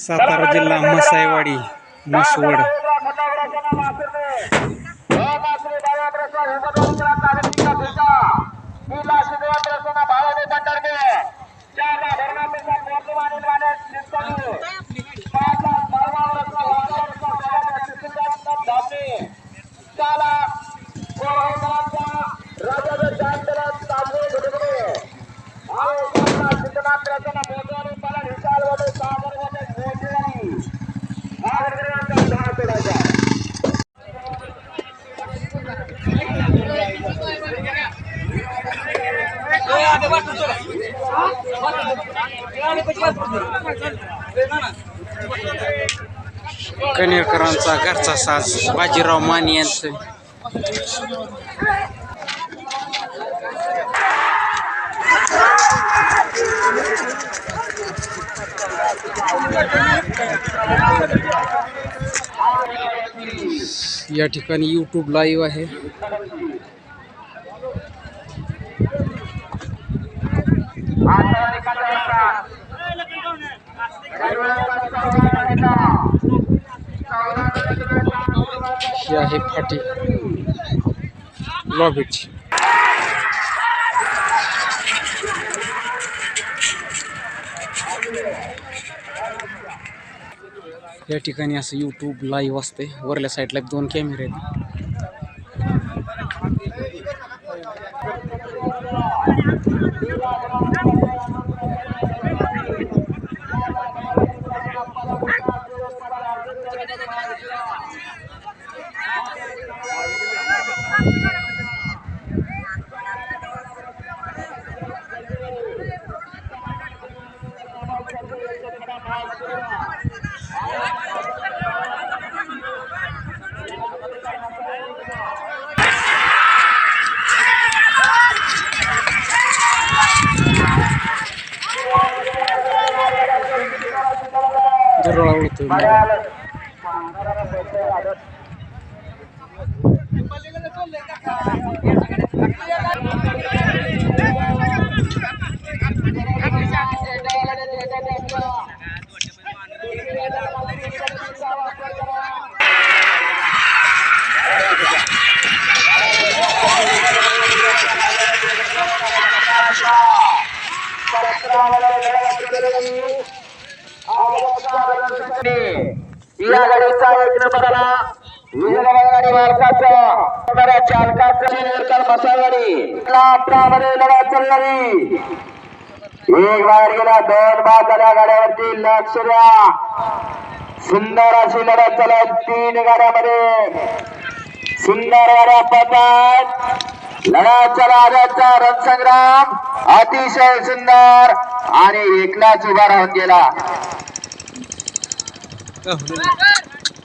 सातारा जिल्हा मसाईवाडी म्हसवड. कनेरकरांचा घरचा साज बाजीराव माने यांचं. या ठिकाणी यूट्यूब लाईव्ह आहे. ही आहे फाटी. लॉबीची या ठिकाणी असं यूट्यूब लाईव्ह असते वरल्या साईडला दोन कॅमेरे आहेत. Jero lalu tuh. गाडीचा एक नंबर आला गाडी मालकाचा चालकाचा. निरकर आपल्यामध्ये लढा चालणारी. एक बाहेर गेला दोन बाद झाल्या गाड्यावरती. लक्ष द्या. सुंदर अशी लढत चालत तीन गाड्यामध्ये. सुंदर गाड्या पडतात लढाच्या राजाचा रणसंग्राम अतिशय सुंदर. आणि एकलाच उभा राहून गेला. हो, हो.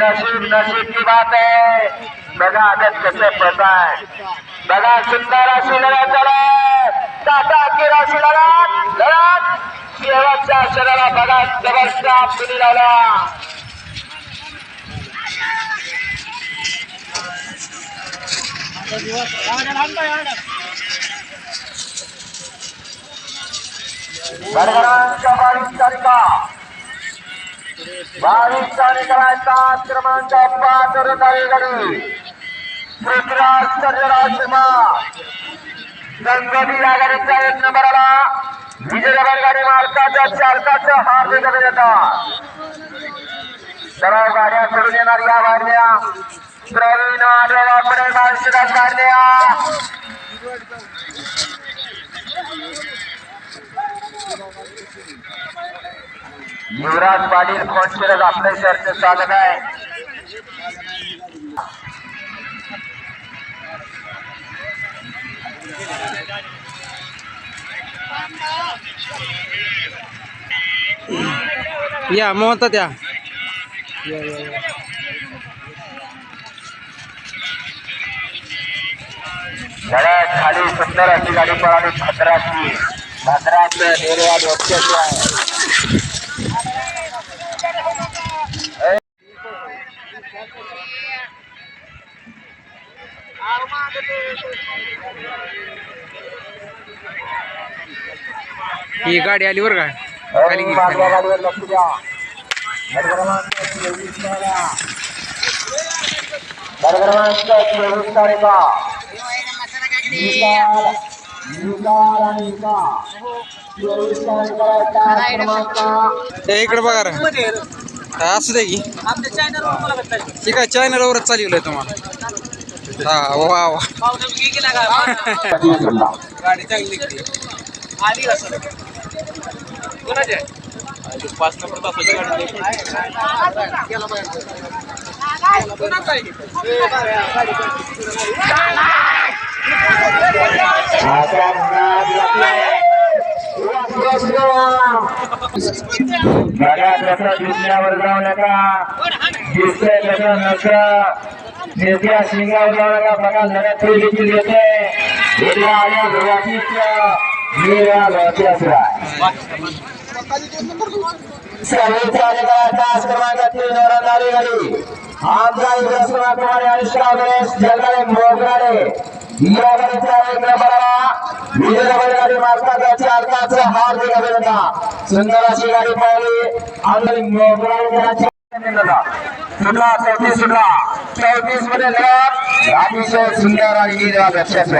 नसीब नसीब की बात है। बघा आदत कसे पडत आहे बघा सुंदर अशी लढत झालाय टाटा की राशी लढत लढत शेवटच्या क्षणाला बघा जबरदस्त कुणी लावला गडगडांच्या बावीस तारखा बावीस तारखेला क्रमांक पाच रुपये गडी पृथ्वीराज सर्जराज शर्मा गणपती या गाडीचा एक नंबर आला. विजयनगर गाडी मालकाच्या चालकाचं हार्दिक अभिनंदन. सर्व गाड्या सोडून येणार या बाहेरल्या प्रवीण आढळराव पुणे मानशिराज गाडल्या युवराज पाटील खोंडशिरस आपल्या शर्ट चालक आहे. या मोहता त्या. खाली सुंदर अशी गाडी पळाली भद्राची. भद्राचं निर्वाद वर्चस्व आहे ही गाडी आली बरं का? खाली गेली इकडे बघा रे. असू दे की. ठीक आहे चॅनलवरच चालवलंय तुम्हाला? हा वा वा. गाडी चांगली निघते. गाड्या कसं दिसण्यावर जाऊ नका. दिसतंय कसं नसं नेत्या शिंगावर जाऊ नका. बघा लढत थोडी देखील येते आल्या तास क्रमांक तीन वर आली गाडी आमचा इतिहास कुमार कुमारी गणेश जलगाडे मोगराडे या गाडीचा एक नंबरला विजय बैलगाडी मालकाचा चालकाचं हार्दिक अभिनंदन सुंदर अशी गाडी पाहिली आणि मोगराडे सुटला चौतीस सुटला चौतीसमध्ये लढत अतिशय सुंदर आणि लक्षात वर्चस्व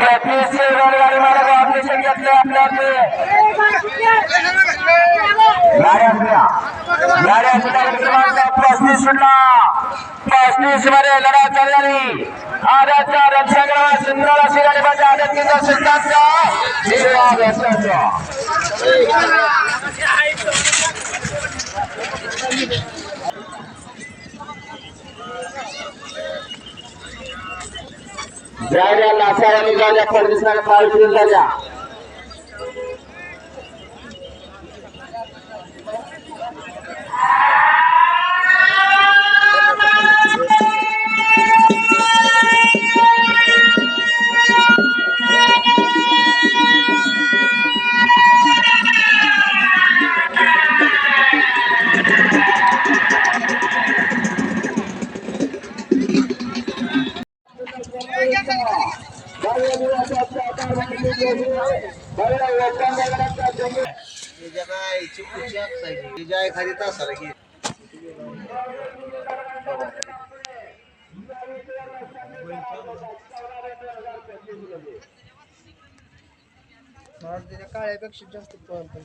प्रत्येक गाडी मालक ऑपरेशन घेतले आपल्या गाड्या सुद्धा गाड्या सुद्धा पस्तीस सुटला पस्तीसमध्ये लढा चालू झाली सुंदर अशी गाडी पाहिजे सिद्धांत वर्चस्व ज्या ज्या लासावानी गाड्या परदेशाला पाय फिरून झाल्या खाली तासाला घे काळ्यापेक्षा जास्त पळतो